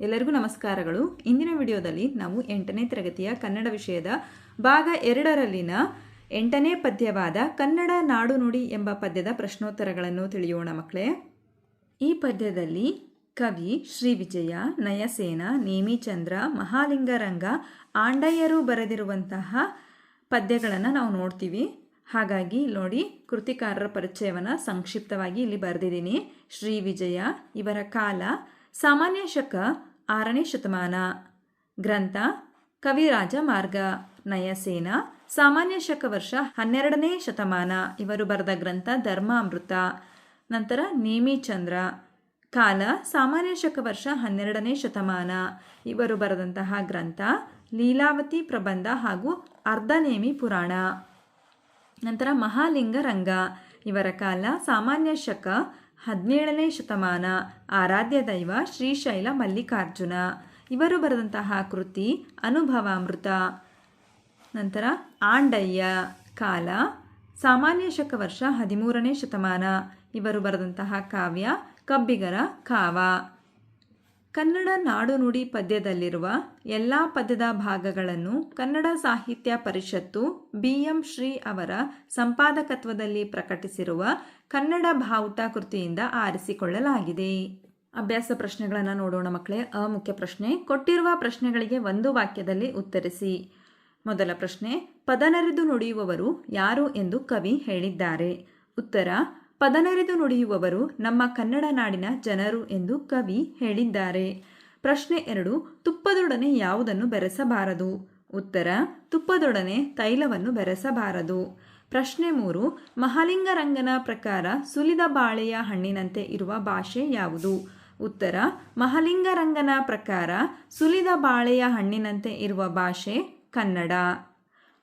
ಎಲ್ಲರಿಗೂ ನಮಸ್ಕಾರಗಳು. ಇಂದಿನ ವಿಡಿಯೋದಲ್ಲಿ ನಾವು ಎಂಟನೇ ತರಗತಿಯ ಕನ್ನಡ ವಿಷಯದ ಭಾಗ ಎರಡರಲ್ಲಿನ ಎಂಟನೇ ಪದ್ಯವಾದ ಕನ್ನಡ ನಾಡು ನುಡಿ ಎಂಬ ಪದ್ಯದ ಪ್ರಶ್ನೋತ್ತರಗಳನ್ನು ತಿಳಿಯೋಣ ಮಕ್ಕಳೇ. ಈ ಪದ್ಯದಲ್ಲಿ ಕವಿ ಶ್ರೀ ವಿಜಯ, ನಯಸೇನ ನೇಮಿಚಂದ್ರ ಮಹಾಲಿಂಗರಂಗ, ಆಂಡಯ್ಯರು ಬರೆದಿರುವಂತಹ ಪದ್ಯಗಳನ್ನು ನಾವು ನೋಡ್ತೀವಿ. ಹಾಗಾಗಿ ನೋಡಿ, ಕೃತಿಕಾರರ ಪರಿಚಯವನ್ನು ಸಂಕ್ಷಿಪ್ತವಾಗಿ ಇಲ್ಲಿ ಬರೆದಿದ್ದೀನಿ. ಶ್ರೀ ವಿಜಯ, ಇವರ ಕಾಲ, ಸಾಮಾನ್ಯ ಶಕ, ಆರನೇ ಶತಮಾನ. ಗ್ರಂಥ, ಕವಿರಾಜ ಮಾರ್ಗ, ನಯಸೇನ, ಸಾಮಾನ್ಯ ಶಕ ವರ್ಷ ಹನ್ನೆರಡನೇ ಶತಮಾನ. ಇವರು ಬರೆದ ಗ್ರಂಥ ಧರ್ಮಾಮೃತ. ನಂತರ ನೇಮಿಚಂದ್ರ. ಕಾಲ, ಸಾಮಾನ್ಯ ಶಕ ವರ್ಷ ಹನ್ನೆರಡನೇ ಶತಮಾನ. ಇವರು ಬರೆದಂತಹ ಗ್ರಂಥ ಲೀಲಾವತಿ ಪ್ರಬಂಧ ಹಾಗೂ ಅರ್ಧನೇಮಿ ಪುರಾಣ. ನಂತರ ಮಹಾಲಿಂಗ ರಂಗ, ಇವರ ಕಾಲ ಸಾಮಾನ್ಯ ಶಕ, ಹದಿನೇಳನೇ ಶತಮಾನ, ಆರಾಧ್ಯ ದೈವ ಶ್ರೀಶೈಲ ಮಲ್ಲಿಕಾರ್ಜುನ. ಇವರು ಬರೆದಂತಹ ಕೃತಿ ಅನುಭವಾಮೃತ. ನಂತರ ಆಂಡಯ್ಯ ಕಾಲ ಸಾಮಾನ್ಯ ಶಕ ವರ್ಷ ಹದಿಮೂರನೇ ಶತಮಾನ. ಇವರು ಬರೆದಂತಹ ಕಾವ್ಯ ಕಬ್ಬಿಗರ ಕಾವ. ಕನ್ನಡ ನಾಡು ನುಡಿ ಪದ್ಯದಲ್ಲಿರುವ ಎಲ್ಲ ಪದ್ಯದ ಭಾಗಗಳನ್ನು ಕನ್ನಡ ಸಾಹಿತ್ಯ ಪರಿಷತ್ತು ಬಿ ಎಂ ಶ್ರೀ ಅವರ ಸಂಪಾದಕತ್ವದಲ್ಲಿ ಪ್ರಕಟಿಸಿರುವ ಕನ್ನಡ ಭಾವುಟ ಕೃತಿಯಿಂದ ಆರಿಸಿಕೊಳ್ಳಲಾಗಿದೆ. ಅಭ್ಯಾಸ ಪ್ರಶ್ನೆಗಳನ್ನು ನೋಡೋಣ ಮಕ್ಕಳೇ. ಅ ಮುಖ್ಯ ಪ್ರಶ್ನೆ, ಕೊಟ್ಟಿರುವ ಪ್ರಶ್ನೆಗಳಿಗೆ ಒಂದು ವಾಕ್ಯದಲ್ಲಿ ಉತ್ತರಿಸಿ. ಮೊದಲ ಪ್ರಶ್ನೆ, ಪದನರಿದು ನುಡಿಯುವವರು ಯಾರು ಎಂದು ಕವಿ ಹೇಳಿದ್ದಾರೆ. ಉತ್ತರ ಪದನರಿದು ನುಡಿಯುವವರು ನಮ್ಮ ಕನ್ನಡ ನಾಡಿನ ಜನರು ಎಂದು ಕವಿ ಹೇಳಿದ್ದಾರೆ. ಪ್ರಶ್ನೆ ಎರಡು, ತುಪ್ಪದೊಡನೆ ಯಾವುದನ್ನು ಬೆರೆಸಬಾರದು? ಉತ್ತರ, ತುಪ್ಪದೊಡನೆ ತೈಲವನ್ನು ಬೆರೆಸಬಾರದು. ಪ್ರಶ್ನೆ ಮೂರು, ಮಹಾಲಿಂಗರಂಗನ ಪ್ರಕಾರ ಸುಲಿದ ಬಾಳೆಯ ಹಣ್ಣಿನಂತೆ ಇರುವ ಭಾಷೆ ಯಾವುದು? ಉತ್ತರ, ಮಹಾಲಿಂಗರಂಗನ ಪ್ರಕಾರ ಸುಲಿದ ಬಾಳೆಯ ಹಣ್ಣಿನಂತೆ ಇರುವ ಭಾಷೆ ಕನ್ನಡ.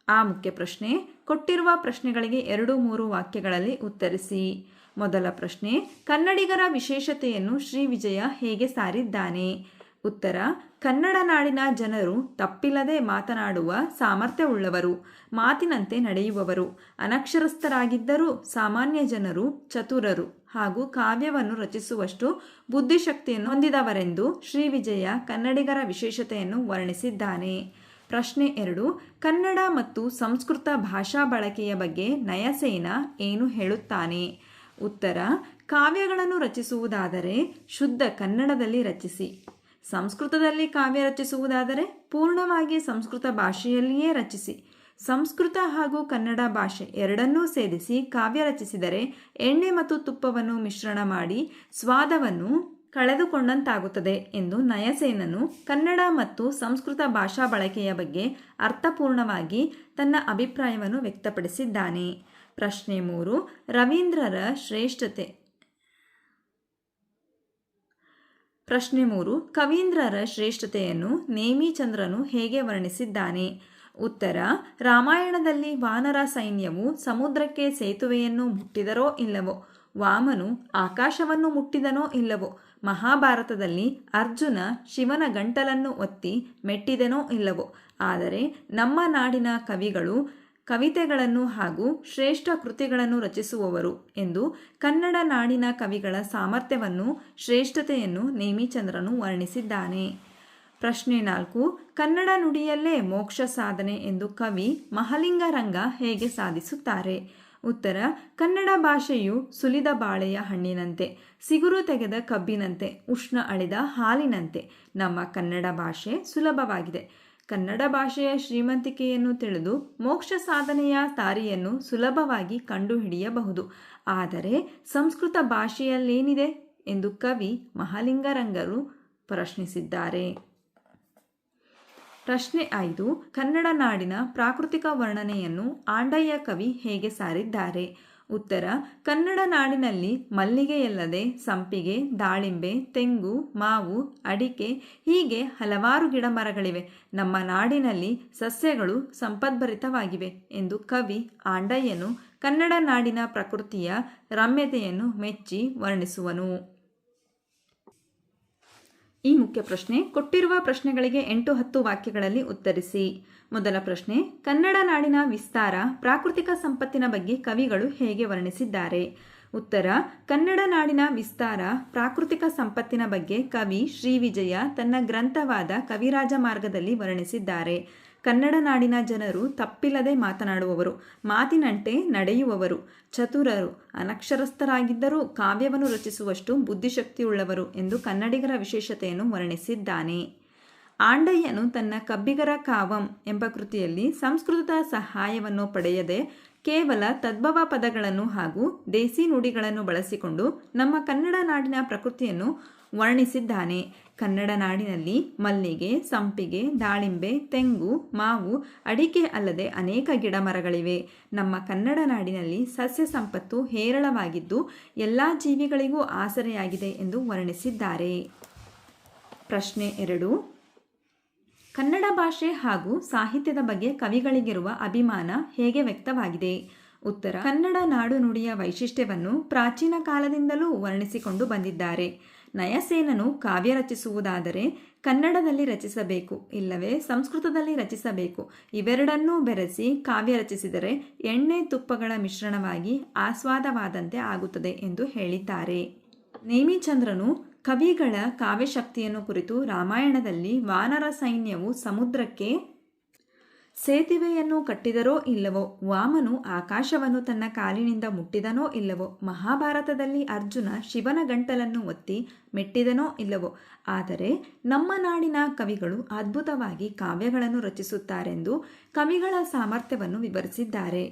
ಆ ಮುಖ್ಯ ಪ್ರಶ್ನೆ, ಕೊಟ್ಟಿರುವ ಪ್ರಶ್ನೆಗಳಿಗೆ ಎರಡು ಮೂರು ವಾಕ್ಯಗಳಲ್ಲಿ ಉತ್ತರಿಸಿ. ಮೊದಲ ಪ್ರಶ್ನೆ, ಕನ್ನಡಿಗರ ವಿಶೇಷತೆಯನ್ನು ಶ್ರೀ ವಿಜಯ ಹೇಗೆ ಸಾರಿದ್ದಾನೆ? ಉತ್ತರ, ಕನ್ನಡ ನಾಡಿನ ಜನರು ತಪ್ಪಿಲ್ಲದೆ ಮಾತನಾಡುವ ಸಾಮರ್ಥ್ಯವುಳ್ಳವರು, ಮಾತಿನಂತೆ ನಡೆಯುವವರು, ಅನಕ್ಷರಸ್ಥರಾಗಿದ್ದರೂ ಸಾಮಾನ್ಯ ಜನರು ಚತುರರು ಹಾಗೂ ಕಾವ್ಯವನ್ನು ರಚಿಸುವಷ್ಟು ಬುದ್ಧಿಶಕ್ತಿಯನ್ನು ಹೊಂದಿದವರೆಂದು ಶ್ರೀ ವಿಜಯ ಕನ್ನಡಿಗರ ವಿಶೇಷತೆಯನ್ನು ವರ್ಣಿಸಿದ್ದಾನೆ. ಪ್ರಶ್ನೆ ಎರಡು, ಕನ್ನಡ ಮತ್ತು ಸಂಸ್ಕೃತ ಭಾಷಾ ಬಳಕೆಯ ಬಗ್ಗೆ ನಯಸೇನ ಏನು ಹೇಳುತ್ತಾನೆ? ಉತ್ತರ, ಕಾವ್ಯಗಳನ್ನು ರಚಿಸುವುದಾದರೆ ಶುದ್ಧ ಕನ್ನಡದಲ್ಲಿ ರಚಿಸಿ. ಸಂಸ್ಕೃತದಲ್ಲಿ ಕಾವ್ಯ ರಚಿಸುವುದಾದರೆ ಪೂರ್ಣವಾಗಿ ಸಂಸ್ಕೃತ ಭಾಷೆಯಲ್ಲಿಯೇ ರಚಿಸಿ. ಸಂಸ್ಕೃತ ಹಾಗೂ ಕನ್ನಡ ಭಾಷೆ ಎರಡನ್ನೂ ಸೇರಿಸಿ ಕಾವ್ಯ ರಚಿಸಿದರೆ ಎಣ್ಣೆ ಮತ್ತು ತುಪ್ಪವನ್ನು ಮಿಶ್ರಣ ಮಾಡಿ ಸ್ವಾದವನ್ನು ಕಳೆದುಕೊಂಡಂತಾಗುತ್ತದೆ ಎಂದು ನಯಸೇನನು ಕನ್ನಡ ಮತ್ತು ಸಂಸ್ಕೃತ ಭಾಷಾ ಬಳಕೆಯ ಬಗ್ಗೆ ಅರ್ಥಪೂರ್ಣವಾಗಿ ತನ್ನ ಅಭಿಪ್ರಾಯವನ್ನು ವ್ಯಕ್ತಪಡಿಸಿದ್ದಾನೆ. ಪ್ರಶ್ನೆ ಮೂರು, ರವೀಂದ್ರರ ಶ್ರೇಷ್ಠತೆ. ಪ್ರಶ್ನೆ ಮೂರು, ಕವೀಂದ್ರರ ಶ್ರೇಷ್ಠತೆಯನ್ನು ನೇಮಿಚಂದ್ರನು ಹೇಗೆ ವರ್ಣಿಸಿದ್ದಾನೆ? ಉತ್ತರ, ರಾಮಾಯಣದಲ್ಲಿ ವಾನರ ಸೈನ್ಯವು ಸಮುದ್ರಕ್ಕೆ ಸೇತುವೆಯನ್ನು ಮುಟ್ಟಿದರೋ ಇಲ್ಲವೋ? ವಾಮನು ಆಕಾಶವನ್ನು ಮುಟ್ಟಿದನೋ ಇಲ್ಲವೋ? ಮಹಾಭಾರತದಲ್ಲಿ ಅರ್ಜುನ ಶಿವನ ಗಂಟಲನ್ನು ಒತ್ತಿ ಮೆಟ್ಟಿದನೋ ಇಲ್ಲವೋ? ಆದರೆ ನಮ್ಮ ನಾಡಿನ ಕವಿಗಳು ಕವಿತೆಗಳನ್ನು ಹಾಗೂ ಶ್ರೇಷ್ಠ ಕೃತಿಗಳನ್ನು ರಚಿಸುವವರು ಎಂದು ಕನ್ನಡ ನಾಡಿನ ಕವಿಗಳ ಸಾಮರ್ಥ್ಯವನ್ನು, ಶ್ರೇಷ್ಠತೆಯನ್ನು ನೇಮಿಚಂದ್ರನು ವರ್ಣಿಸಿದ್ದಾನೆ. ಪ್ರಶ್ನೆ ನಾಲ್ಕು, ಕನ್ನಡ ನುಡಿಯಲ್ಲೇ ಮೋಕ್ಷ ಸಾಧನೆ ಎಂದು ಕವಿ ಮಹಲಿಂಗರಂಗ ಹೇಗೆ ಸಾಧಿಸುತ್ತಾರೆ? ಉತ್ತರ, ಕನ್ನಡ ಭಾಷೆಯು ಸುಲಿದ ಬಾಳೆಯ ಹಣ್ಣಿನಂತೆ, ಸಿಗುರು ತೆಗೆದ ಕಬ್ಬಿನಂತೆ, ಉಷ್ಣ ಅಳಿದ ಹಾಲಿನಂತೆ. ನಮ್ಮ ಕನ್ನಡ ಭಾಷೆ ಸುಲಭವಾಗಿದೆ. ಕನ್ನಡ ಭಾಷೆಯ ಶ್ರೀಮಂತಿಕೆಯನ್ನು ತಿಳಿದು ಮೋಕ್ಷ ಸಾಧನೆಯ ದಾರಿಯನ್ನು ಸುಲಭವಾಗಿ ಕಂಡುಹಿಡಿಯಬಹುದು. ಆದರೆ ಸಂಸ್ಕೃತ ಭಾಷೆಯಲ್ಲೇನಿದೆ ಎಂದು ಕವಿ ಮಹಾಲಿಂಗರಂಗರು ಪ್ರಶ್ನಿಸಿದ್ದಾರೆ. ಪ್ರಶ್ನೆ ಐದು, ಕನ್ನಡ ನಾಡಿನ ಪ್ರಾಕೃತಿಕ ವರ್ಣನೆಯನ್ನು ಆಂಡಯ್ಯ ಕವಿ ಹೇಗೆ ಸಾರಿದ್ದಾರೆ? ಉತ್ತರ, ಕನ್ನಡ ನಾಡಿನಲ್ಲಿ ಮಲ್ಲಿಗೆಯಲ್ಲದೆ ಸಂಪಿಗೆ, ದಾಳಿಂಬೆ, ತೆಂಗು, ಮಾವು, ಅಡಿಕೆ, ಹೀಗೆ ಹಲವಾರು ಗಿಡಮರಗಳಿವೆ. ನಮ್ಮ ನಾಡಿನಲ್ಲಿ ಸಸ್ಯಗಳು ಸಂಪದ್ಭರಿತವಾಗಿವೆ ಎಂದು ಕವಿ ಆಂಡಯ್ಯನು ಕನ್ನಡ ನಾಡಿನ ಪ್ರಕೃತಿಯ ರಮ್ಯತೆಯನ್ನು ಮೆಚ್ಚಿ ವರ್ಣಿಸುವನು. ಈ ಮುಖ್ಯ ಪ್ರಶ್ನೆ, ಕೊಟ್ಟಿರುವ ಪ್ರಶ್ನೆಗಳಿಗೆ ಎಂಟು ಹತ್ತು ವಾಕ್ಯಗಳಲ್ಲಿ ಉತ್ತರಿಸಿ. ಮೊದಲ ಪ್ರಶ್ನೆ, ಕನ್ನಡ ನಾಡಿನ ವಿಸ್ತಾರ, ಪ್ರಾಕೃತಿಕ ಸಂಪತ್ತಿನ ಬಗ್ಗೆ ಕವಿಗಳು ಹೇಗೆ ವರ್ಣಿಸಿದ್ದಾರೆ? ಉತ್ತರ, ಕನ್ನಡ ನಾಡಿನ ವಿಸ್ತಾರ, ಪ್ರಾಕೃತಿಕ ಸಂಪತ್ತಿನ ಬಗ್ಗೆ ಕವಿ ಶ್ರೀವಿಜಯ ತನ್ನ ಗ್ರಂಥವಾದ ಕವಿರಾಜ ಮಾರ್ಗದಲ್ಲಿ ವರ್ಣಿಸಿದ್ದಾರೆ. ಕನ್ನಡ ನಾಡಿನ ಜನರು ತಪ್ಪಿಲ್ಲದೆ ಮಾತನಾಡುವವರು, ಮಾತಿನಂತೆ ನಡೆಯುವವರು, ಚತುರರು, ಅನಕ್ಷರಸ್ಥರಾಗಿದ್ದರೂ ಕಾವ್ಯವನ್ನು ರಚಿಸುವಷ್ಟು ಬುದ್ಧಿಶಕ್ತಿಯುಳ್ಳವರು ಎಂದು ಕನ್ನಡಿಗರ ವಿಶೇಷತೆಯನ್ನು ವರ್ಣಿಸಿದ್ದಾನೆ. ಆಂಡಯ್ಯನು ತನ್ನ ಕಬ್ಬಿಗರ ಕಾವಂ ಎಂಬ ಕೃತಿಯಲ್ಲಿ ಸಂಸ್ಕೃತದ ಸಹಾಯವನ್ನು ಪಡೆಯದೆ ಕೇವಲ ತದ್ಭವ ಪದಗಳನ್ನು ಹಾಗೂ ದೇಸಿ ನುಡಿಗಳನ್ನು ಬಳಸಿಕೊಂಡು ನಮ್ಮ ಕನ್ನಡ ನಾಡಿನ ಪ್ರಕೃತಿಯನ್ನು ವರ್ಣಿಸಿದ್ದಾನೆ. ಕನ್ನಡ ನಾಡಿನಲ್ಲಿ ಮಲ್ಲಿಗೆ, ಸಂಪಿಗೆ, ದಾಳಿಂಬೆ, ತೆಂಗು, ಮಾವು, ಅಡಿಕೆ ಅಲ್ಲದೆ ಅನೇಕ ಗಿಡಮರಗಳಿವೆ. ನಮ್ಮ ಕನ್ನಡ ನಾಡಿನಲ್ಲಿ ಸಸ್ಯ ಸಂಪತ್ತು ಹೇರಳವಾಗಿದ್ದು ಎಲ್ಲ ಜೀವಿಗಳಿಗೂ ಆಸರೆಯಾಗಿದೆ ಎಂದು ವರ್ಣಿಸಿದ್ದಾರೆ. ಪ್ರಶ್ನೆ ಎರಡು. ಕನ್ನಡ ಭಾಷೆ ಹಾಗೂ ಸಾಹಿತ್ಯದ ಬಗ್ಗೆ ಕವಿಗಳಿಗಿರುವ ಅಭಿಮಾನ ಹೇಗೆ ವ್ಯಕ್ತವಾಗಿದೆ? ಉತ್ತರ. ಕನ್ನಡ ನಾಡು ನುಡಿಯ ವೈಶಿಷ್ಟ್ಯವನ್ನು ಪ್ರಾಚೀನ ಕಾಲದಿಂದಲೂ ವರ್ಣಿಸಿಕೊಂಡು ಬಂದಿದ್ದಾರೆ. ನಯಸೇನನು ಕಾವ್ಯ ರಚಿಸುವುದಾದರೆ ಕನ್ನಡದಲ್ಲಿ ರಚಿಸಬೇಕು, ಇಲ್ಲವೇ ಸಂಸ್ಕೃತದಲ್ಲಿ ರಚಿಸಬೇಕು. ಇವೆರಡನ್ನೂ ಬೆರೆಸಿ ಕಾವ್ಯ ರಚಿಸಿದರೆ ಎಣ್ಣೆ ತುಪ್ಪಗಳ ಮಿಶ್ರಣವಾಗಿ ಆಸ್ವಾದವಾದಂತೆ ಆಗುತ್ತದೆ ಎಂದು ಹೇಳಿದ್ದಾರೆ. ನೇಮಿಚಂದ್ರನು ಕವಿಗಳ ಕಾವ್ಯಶಕ್ತಿಯನ್ನು ಕುರಿತು ರಾಮಾಯಣದಲ್ಲಿ ವಾನರ ಸೈನ್ಯವು ಸಮುದ್ರಕ್ಕೆ ಸೇತುವೆಯನ್ನು ಕಟ್ಟಿದರೋ ಇಲ್ಲವೋ, ವಾಮನು ಆಕಾಶವನ್ನು ತನ್ನ ಕಾಲಿನಿಂದ ಮುಟ್ಟಿದನೋ ಇಲ್ಲವೋ, ಮಹಾಭಾರತದಲ್ಲಿ ಅರ್ಜುನ ಶಿವನ ಗಂಟಲನ್ನು ಒತ್ತಿ ಮೆಟ್ಟಿದನೋ ಇಲ್ಲವೋ, ಆದರೆ ನಮ್ಮ ನಾಡಿನ ಕವಿಗಳು ಅದ್ಭುತವಾಗಿ ಕಾವ್ಯಗಳನ್ನು ರಚಿಸುತ್ತಾರೆಂದು ಕವಿಗಳ ಸಾಮರ್ಥ್ಯವನ್ನು ವಿವರಿಸಿದ್ದಾರೆ.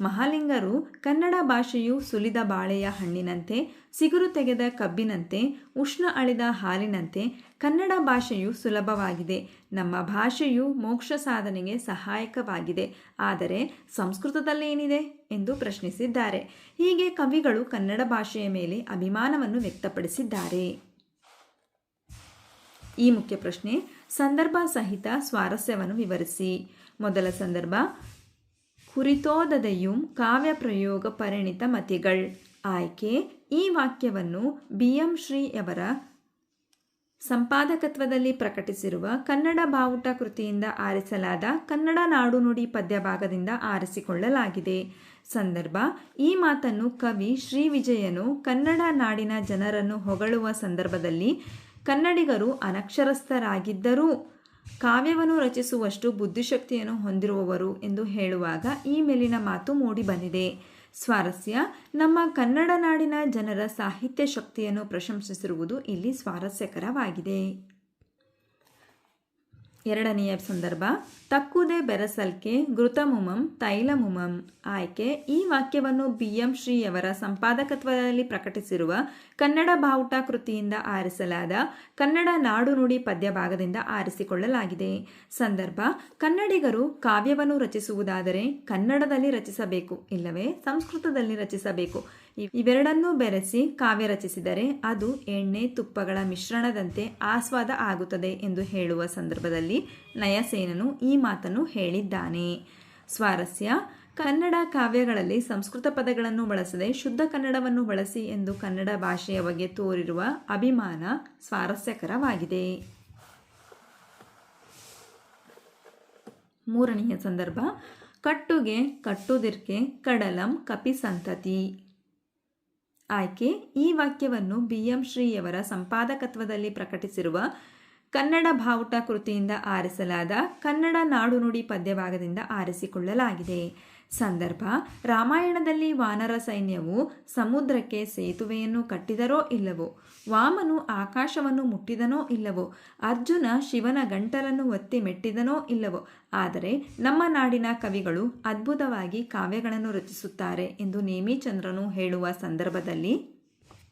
ಮಹಾಲಿಂಗರು ಕನ್ನಡ ಭಾಷೆಯು ಸುಲಿದ ಬಾಳೆಯ ಹಣ್ಣಿನಂತೆ, ಸಿಗುರು ತೆಗೆದ ಕಬ್ಬಿನಂತೆ, ಉಷ್ಣ ಅಳಿದ ಹಾಲಿನಂತೆ ಕನ್ನಡ ಭಾಷೆಯು ಸುಲಭವಾಗಿದೆ. ನಮ್ಮ ಭಾಷೆಯು ಮೋಕ್ಷ ಸಾಧನೆಗೆ ಸಹಾಯಕವಾಗಿದೆ. ಆದರೆ ಸಂಸ್ಕೃತದಲ್ಲೇನಿದೆ ಎಂದು ಪ್ರಶ್ನಿಸಿದ್ದಾರೆ. ಹೀಗೆ ಕವಿಗಳು ಕನ್ನಡ ಭಾಷೆಯ ಮೇಲೆ ಅಭಿಮಾನವನ್ನು ವ್ಯಕ್ತಪಡಿಸಿದ್ದಾರೆ. ಈ ಮುಖ್ಯ ಪ್ರಶ್ನೆ, ಸಂದರ್ಭ ಸಹಿತ ಸ್ವಾರಸ್ಯವನ್ನು ವಿವರಿಸಿ. ಮೊದಲ ಸಂದರ್ಭ ಕುರಿತೋದದೆಯುಂ ಕಾವ್ಯ ಪ್ರಯೋಗ ಪರಿಣಿತ ಮತಿಗಳ್ ಆಯ್ಕೆ, ಈ ವಾಕ್ಯವನ್ನು ಬಿ. ಎಂ. ಶ್ರೀಯವರ ಸಂಪಾದಕತ್ವದಲ್ಲಿ ಪ್ರಕಟಿಸಿರುವ ಕನ್ನಡ ಬಾವುಟ ಕೃತಿಯಿಂದ ಆರಿಸಲಾದ ಕನ್ನಡ ನಾಡು ನುಡಿ ಪದ್ಯ ಭಾಗದಿಂದ ಆರಿಸಿಕೊಳ್ಳಲಾಗಿದೆ. ಸಂದರ್ಭ, ಈ ಮಾತನ್ನು ಕವಿ ಶ್ರೀ ವಿಜಯನು ಕನ್ನಡ ನಾಡಿನ ಜನರನ್ನು ಹೊಗಳುವ ಸಂದರ್ಭದಲ್ಲಿ ಕನ್ನಡಿಗರು ಅನಕ್ಷರಸ್ಥರಾಗಿದ್ದರೂ. ಕಾವ್ಯವನ್ನು ರಚಿಸುವಷ್ಟು ಬುದ್ಧಿಶಕ್ತಿಯನ್ನು ಹೊಂದಿರುವವರು ಎಂದು ಹೇಳುವಾಗ ಈ ಮೇಲಿನ ಮಾತು ಮೂಡಿ ಬಂದಿದೆ. ಸ್ವಾರಸ್ಯ, ನಮ್ಮ ಕನ್ನಡ ನಾಡಿನ ಜನರ ಸಾಹಿತ್ಯ ಶಕ್ತಿಯನ್ನು ಪ್ರಶಂಸಿಸಿರುವುದು ಇಲ್ಲಿ ಸ್ವಾರಸ್ಯಕರವಾಗಿದೆ. ಎರಡನೆಯ ಸಂದರ್ಭ, ತಕ್ಕುದೆ ಬೆರಸಲ್ಕೆ ಘೃತಮುಮಂ ತೈಲಮುಮಂ. ಆಯ್ಕೆ, ಈ ವಾಕ್ಯವನ್ನು ಬಿ ಎಂ ಶ್ರೀಯವರ ಸಂಪಾದಕತ್ವದಲ್ಲಿ ಪ್ರಕಟಿಸಿರುವ ಕನ್ನಡ ಬಾವುಟ ಕೃತಿಯಿಂದ ಆರಿಸಲಾದ ಕನ್ನಡ ನಾಡು ನುಡಿ ಪದ್ಯ ಭಾಗದಿಂದ ಆರಿಸಿಕೊಳ್ಳಲಾಗಿದೆ. ಸಂದರ್ಭ, ಕನ್ನಡಿಗರು ಕಾವ್ಯವನ್ನು ರಚಿಸುವುದಾದರೆ ಕನ್ನಡದಲ್ಲಿ ರಚಿಸಬೇಕು, ಇಲ್ಲವೇ ಸಂಸ್ಕೃತದಲ್ಲಿ ರಚಿಸಬೇಕು. ಇವೆರಡನ್ನೂ ಬೆರೆಸಿ ಕಾವ್ಯ ರಚಿಸಿದರೆ ಅದು ಎಣ್ಣೆ ತುಪ್ಪಗಳ ಮಿಶ್ರಣದಂತೆ ಆಸ್ವಾದ ಆಗುತ್ತದೆ ಎಂದು ಹೇಳುವ ಸಂದರ್ಭದಲ್ಲಿ ನಯಸೇನನು ಈ ಮಾತನ್ನು ಹೇಳಿದ್ದಾನೆ. ಸ್ವಾರಸ್ಯ, ಕನ್ನಡ ಕಾವ್ಯಗಳಲ್ಲಿ ಸಂಸ್ಕೃತ ಪದಗಳನ್ನು ಬಳಸದೆ ಶುದ್ಧ ಕನ್ನಡವನ್ನು ಬಳಸಿ ಎಂದು ಕನ್ನಡ ಭಾಷೆಯ ಬಗ್ಗೆ ತೋರಿರುವ ಅಭಿಮಾನ ಸ್ವಾರಸ್ಯಕರವಾಗಿದೆ. ಮೂರನೆಯ ಸಂದರ್ಭ, ಕಟ್ಟುಗೆ, ಕಟ್ಟುದಿರ್ಕೆ, ಕಡಲಂ ಕಪಿ ಸಂತತಿ ಆಯ್ಕೆ. ಈ ವಾಕ್ಯವನ್ನು ಬಿ ಎಂ ಶ್ರೀಯವರ ಸಂಪಾದಕತ್ವದಲ್ಲಿ ಪ್ರಕಟಿಸಿರುವ ಕನ್ನಡ ಬಾವುಟ ಕೃತಿಯಿಂದ ಆರಿಸಲಾದ ಕನ್ನಡ ನಾಡುನುಡಿ ಪದ್ಯಭಾಗದಿಂದ ಆರಿಸಿಕೊಳ್ಳಲಾಗಿದೆ. ಸಂದರ್ಭ, ರಾಮಾಯಣದಲ್ಲಿ ವಾನರ ಸೈನ್ಯವು ಸಮುದ್ರಕ್ಕೆ ಸೇತುವೆಯನ್ನು ಕಟ್ಟಿದರೋ ಇಲ್ಲವೋ, ವಾಮನು ಆಕಾಶವನ್ನು ಮುಟ್ಟಿದನೋ ಇಲ್ಲವೋ, ಅರ್ಜುನ ಶಿವನ ಗಂಟಲನ್ನು ಒತ್ತಿ ಮೆಟ್ಟಿದನೋ ಇಲ್ಲವೋ, ಆದರೆ ನಮ್ಮ ನಾಡಿನ ಕವಿಗಳು ಅದ್ಭುತವಾಗಿ ಕಾವ್ಯಗಳನ್ನು ರಚಿಸುತ್ತಾರೆ ಎಂದು ನೇಮಿಚಂದ್ರನು ಹೇಳುವ ಸಂದರ್ಭದಲ್ಲಿ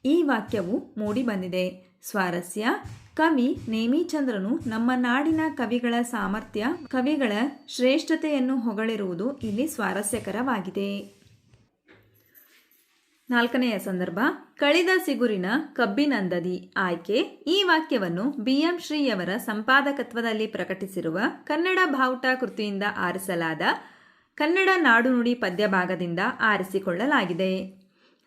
ಈ ವಾಕ್ಯವು ಮೂಡಿಬಂದಿದೆ. ಸ್ವಾರಸ್ಯ ಕವಿ ನೇಮಿಚಂದ್ರನು ನಮ್ಮ ನಾಡಿನ ಕವಿಗಳ ಸಾಮರ್ಥ್ಯ, ಕವಿಗಳ ಶ್ರೇಷ್ಠತೆಯನ್ನು ಹೊಗಳಿರುವುದು ಇಲ್ಲಿ ಸ್ವಾರಸ್ಯಕರವಾಗಿದೆ. ನಾಲ್ಕನೆಯ ಸಂದರ್ಭ, ಕಳಿದ ಸಿಗುರಿನ ಕಬ್ಬಿನಂದದಿ ಆಯ್ಕೆ. ಈ ವಾಕ್ಯವನ್ನು ಬಿ ಎಂ ಶ್ರೀಯವರ ಸಂಪಾದಕತ್ವದಲ್ಲಿ ಪ್ರಕಟಿಸಿರುವ ಕನ್ನಡ ಬಾವುಟ ಕೃತಿಯಿಂದ ಆರಿಸಲಾದ ಕನ್ನಡ ನಾಡುನುಡಿ ಪದ್ಯಭಾಗದಿಂದ ಪದ್ಯ ಭಾಗದಿಂದ ಆರಿಸಿಕೊಳ್ಳಲಾಗಿದೆ.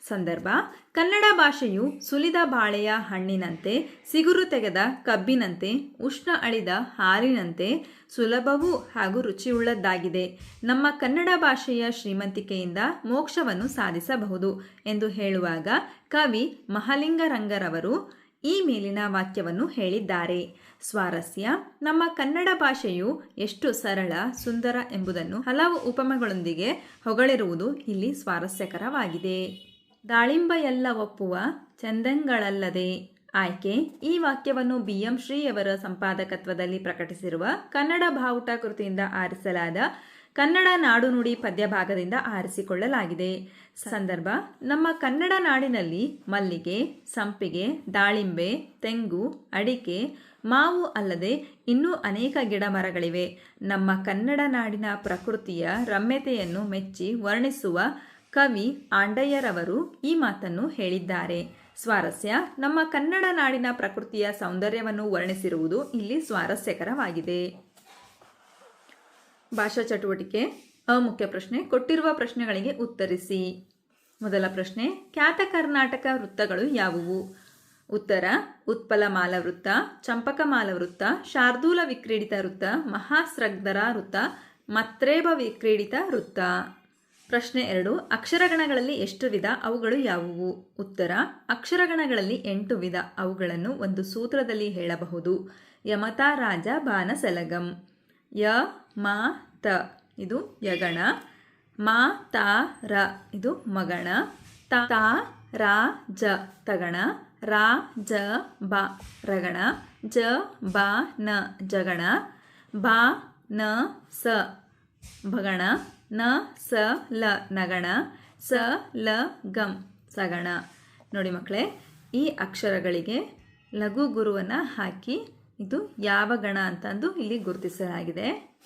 ಸಂದರ್ಭ, ಕನ್ನಡ ಭಾಷೆಯು ಸುಲಿದ ಬಾಳೆಯ ಹಣ್ಣಿನಂತೆ, ಸಿಗುರು ತೆಗೆದ ಕಬ್ಬಿನಂತೆ, ಉಷ್ಣ ಅಳಿದ ಹಾಲಿನಂತೆ ಸುಲಭವೂ ಹಾಗೂ ರುಚಿಯುಳ್ಳದ್ದಾಗಿದೆ. ನಮ್ಮ ಕನ್ನಡ ಭಾಷೆಯ ಶ್ರೀಮಂತಿಕೆಯಿಂದ ಮೋಕ್ಷವನ್ನು ಸಾಧಿಸಬಹುದು ಎಂದು ಹೇಳುವಾಗ ಕವಿ ಮಹಲಿಂಗರಂಗರವರು ಈ ಮೇಲಿನ ವಾಕ್ಯವನ್ನು ಹೇಳಿದ್ದಾರೆ. ಸ್ವಾರಸ್ಯ, ನಮ್ಮ ಕನ್ನಡ ಭಾಷೆಯು ಎಷ್ಟು ಸರಳ, ಸುಂದರ ಎಂಬುದನ್ನು ಹಲವು ಉಪಮಗಳೊಂದಿಗೆ ಹೊಗಳಿರುವುದು ಇಲ್ಲಿ ಸ್ವಾರಸ್ಯಕರವಾಗಿದೆ. ದಾಳಿಂಬ ಎಲ್ಲ ಒಪ್ಪುವ ಚಂದಂಗಳಲ್ಲದೆ ಆಯ್ಕೆ. ಈ ವಾಕ್ಯವನ್ನು ಬಿ. ಎಂ. ಶ್ರೀಯವರ ಸಂಪಾದಕತ್ವದಲ್ಲಿ ಪ್ರಕಟಿಸಿರುವ ಕನ್ನಡ ಬಾವುಟ ಕೃತಿಯಿಂದ ಆರಿಸಲಾದ ಕನ್ನಡ ನಾಡುನುಡಿ ಪದ್ಯ ಭಾಗದಿಂದ ಆರಿಸಿಕೊಳ್ಳಲಾಗಿದೆ. ಸಂದರ್ಭ, ನಮ್ಮ ಕನ್ನಡ ನಾಡಿನಲ್ಲಿ ಮಲ್ಲಿಗೆ, ಸಂಪಿಗೆ, ದಾಳಿಂಬೆ, ತೆಂಗು, ಅಡಿಕೆ, ಮಾವು ಅಲ್ಲದೆ ಇನ್ನೂ ಅನೇಕ ಗಿಡ ಮರಗಳಿವೆ. ನಮ್ಮ ಕನ್ನಡ ನಾಡಿನ ಪ್ರಕೃತಿಯ ರಮ್ಯತೆಯನ್ನು ಮೆಚ್ಚಿ ವರ್ಣಿಸುವ ಕವಿ ಆಂಡಯ್ಯರವರು ಈ ಮಾತನ್ನು ಹೇಳಿದ್ದಾರೆ. ಸ್ವಾರಸ್ಯ, ನಮ್ಮ ಕನ್ನಡ ನಾಡಿನ ಪ್ರಕೃತಿಯ ಸೌಂದರ್ಯವನ್ನು ವರ್ಣಿಸಿರುವುದು ಇಲ್ಲಿ ಸ್ವಾರಸ್ಯಕರವಾಗಿದೆ. ಭಾಷಾ ಚಟುವಟಿಕೆ, ಅಮುಖ್ಯ ಪ್ರಶ್ನೆ, ಕೊಟ್ಟಿರುವ ಪ್ರಶ್ನೆಗಳಿಗೆ ಉತ್ತರಿಸಿ. ಮೊದಲ ಪ್ರಶ್ನೆ, ಖ್ಯಾತ ಕರ್ನಾಟಕ ವೃತ್ತಗಳು ಯಾವುವು? ಉತ್ತರ ಉತ್ಪಲಮಾಲ ವೃತ್ತ ಚಂಪಕಮಾಲ ವೃತ್ತ, ಶಾರ್ದೂಲ ವಿಕ್ರೀಡಿತ ವೃತ್ತ ಮಹಾಸ್ರಗ್ಧರ ವೃತ್ತ, ಮತ್ರೇಬ ವಿಕ್ರೀಡಿತ ವೃತ್ತ. ಪ್ರಶ್ನೆ ಎರಡು, ಅಕ್ಷರಗಣಗಳಲ್ಲಿ ಎಷ್ಟು ವಿಧ, ಅವುಗಳು ಯಾವುವು? ಉತ್ತರ, ಅಕ್ಷರಗಣಗಳಲ್ಲಿ ಎಂಟು ವಿಧ, ಅವುಗಳನ್ನು ಒಂದು ಸೂತ್ರದಲ್ಲಿ ಹೇಳಬಹುದು. ಯಮತಾ, ರಾಜ ಬಾನಸಲಗಂ ಯ, ಮ, ತ, ಇದು ಯಗಣ. ಮಾ, ತ, ರ, ಇದು ಮಗಣ. ತ ತ, ರಾ, ಜ, ತಗಣ. ರಾ, ಜ, ಬ, ರಗಣ. ಜ, ಬ, ನ, ಜಗಣ. ಬ, ನ, ಸ, ಭಗಣ. ನ, ಸ, ಲ, ನಗಣ, ಸ, ಲ, ಗಂ, ಸಗಣ. ನೋಡಿ ಮಕ್ಕಳೇ ಈ ಅಕ್ಷರಗಳಿಗೆ ಲಘು ಗುರುವನ್ನು ಹಾಕಿ ಇದು ಯಾವ ಗಣ ಅಂತಂದು ಇಲ್ಲಿ ಗುರುತಿಸಲಾಗಿದೆ.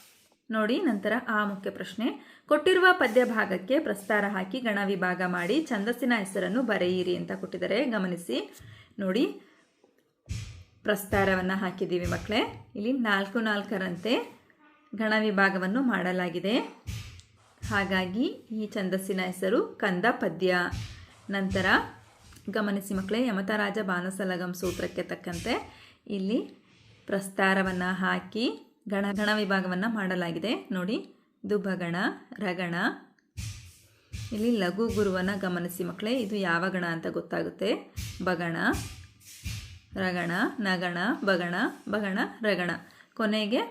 ನೋಡಿ ನಂತರ ಆ ಮುಖ್ಯ ಪ್ರಶ್ನೆ. ಕೊಟ್ಟಿರುವ ಪದ್ಯ ಭಾಗಕ್ಕೆ ಪ್ರಸ್ತಾರ ಹಾಕಿ ಗಣ ವಿಭಾಗ ಮಾಡಿ ಛಂದಸ್ಸಿನ ಹೆಸರನ್ನು ಬರೆಯಿರಿ ಅಂತ ಕೊಟ್ಟಿದ್ದಾರೆ. ಗಮನಿಸಿ. ನೋಡಿ, ಪ್ರಸ್ತಾರವನ್ನು ಹಾಕಿದ್ದೀವಿ ಮಕ್ಕಳೇ ಇಲ್ಲಿ ನಾಲ್ಕು ನಾಲ್ಕರಂತೆ ಗಣ ವಿಭಾಗವನ್ನು ಮಾಡಲಾಗಿದೆ. ಹಾಗಾಗಿ ಈ ಛಂದಸ್ಸಿನ ಹೆಸರು ಕಂದ ಪದ್ಯ. ನಂತರ ಗಮನಿಸಿ ಮಕ್ಕಳೇ, ಯಮತರಾಜ ಬಾನಸಲಗಂ ಸೂತ್ರಕ್ಕೆ ತಕ್ಕಂತೆ ಇಲ್ಲಿ ಪ್ರಸ್ತಾರವನ್ನು ಹಾಕಿ ಗಣ ಗಣ ವಿಭಾಗವನ್ನು ಮಾಡಲಾಗಿದೆ. ನೋಡಿ, ದುಭಗಣ, ರಗಣ. ಇಲ್ಲಿ ಲಘು ಗುರುವನ್ನು ಗಮನಿಸಿ ಮಕ್ಕಳೇ, ಇದು ಯಾವ ಗಣ ಅಂತ ಗೊತ್ತಾಗುತ್ತೆ. ಬಗಣ, ರಗಣ, ನಗಣ, ಬಗಣ ಬಗಣ, ರಗಣ. ಕೊನೆಗೆ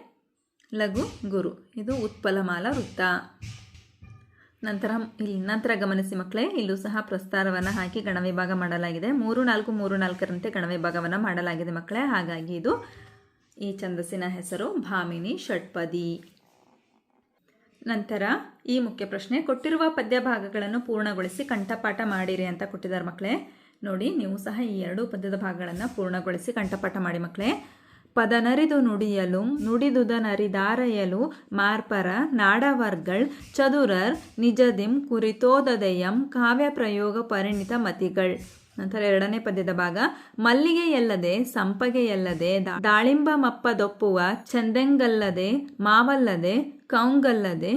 ಲಘು ಗುರು. ಇದು ಉತ್ಪಲಮಾಲ ವೃತ್ತ. ನಂತರ ಇಲ್ಲಿ ನಂತರ ಗಮನಿಸಿ ಮಕ್ಕಳೇ, ಇಲ್ಲೂ ಸಹ ಪ್ರಸ್ತಾರವನ್ನು ಹಾಕಿ ಗಣವಿಭಾಗ ಮಾಡಲಾಗಿದೆ. ಮೂರು ನಾಲ್ಕು, ಮೂರು ನಾಲ್ಕರಂತೆ ಗಣವಿಭಾಗವನ್ನು ಮಾಡಲಾಗಿದೆ ಮಕ್ಕಳೇ. ಹಾಗಾಗಿ ಇದು ಈ ಛಂದಸ್ಸಿನ ಹೆಸರು ಭಾಮಿನಿ ಷಟ್ಪದಿ. ನಂತರ ಈ ಮುಖ್ಯ ಪ್ರಶ್ನೆ, ಕೊಟ್ಟಿರುವ ಪದ್ಯ ಭಾಗಗಳನ್ನು ಪೂರ್ಣಗೊಳಿಸಿ ಕಂಠಪಾಠ ಮಾಡಿರಿ ಅಂತ ಕೊಟ್ಟಿದ್ದಾರೆ ಮಕ್ಕಳೇ. ನೋಡಿ, ನೀವು ಸಹ ಈ ಎರಡು ಪದ್ಯದ ಭಾಗಗಳನ್ನು ಪೂರ್ಣಗೊಳಿಸಿ ಕಂಠಪಾಠ ಮಾಡಿ ಮಕ್ಕಳೇ. ಪದನರಿದು ನುಡಿಯಲು ನುಡಿದುದನರಿದಾರಯಲು ಮಾರ್ಪರ, ನಾಡವರ್ಗಳ್, ಚದುರರ್ ನಿಜದಿಂ ಕುರಿತೋದದಯಂ ಕಾವ್ಯ ಪ್ರಯೋಗ ಪರಿಣಿತ ಮತಿಗಳ್. ನಂತರ ಎರಡನೇ ಪದ್ಯದ ಭಾಗ, ಮಲ್ಲಿಗೆಯಲ್ಲದೆ, ಸಂಪಗೆಯಲ್ಲದೆ ದಾಳಿಂಬ ಮಪ್ಪದೊಪ್ಪುವ ಚಂದೆಂಗಲ್ಲದೆ, ಮಾವಲ್ಲದೆ, ಕೌಂಗಲ್ಲದೆ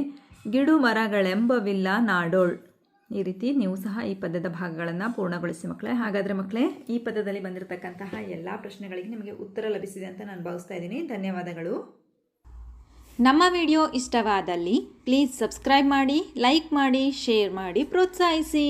ಗಿಡು ಮರಗಳೆಂಬವಿಲ್ಲ ನಾಡೋಳ್. ಈ ರೀತಿ ನೀವು ಸಹ ಈ ಪದ್ಯದ ಭಾಗಗಳನ್ನು ಪೂರ್ಣಗೊಳಿಸಿ ಮಕ್ಕಳೇ. ಹಾಗಾದರೆ ಮಕ್ಕಳೇ, ಈ ಪದ್ಯದಲ್ಲಿ ಬಂದಿರತಕ್ಕಂತಹ ಎಲ್ಲ ಪ್ರಶ್ನೆಗಳಿಗೆ ನಿಮಗೆ ಉತ್ತರ ಲಭಿಸಿದೆ ಅಂತ ನಾನು ಭಾವಿಸ್ತಾ ಇದ್ದೀನಿ. ಧನ್ಯವಾದಗಳು. ನಮ್ಮ ವಿಡಿಯೋ ಇಷ್ಟವಾದಲ್ಲಿ ಪ್ಲೀಸ್ ಸಬ್ಸ್ಕ್ರೈಬ್ ಮಾಡಿ, ಲೈಕ್ ಮಾಡಿ, ಶೇರ್ ಮಾಡಿ, ಪ್ರೋತ್ಸಾಹಿಸಿ.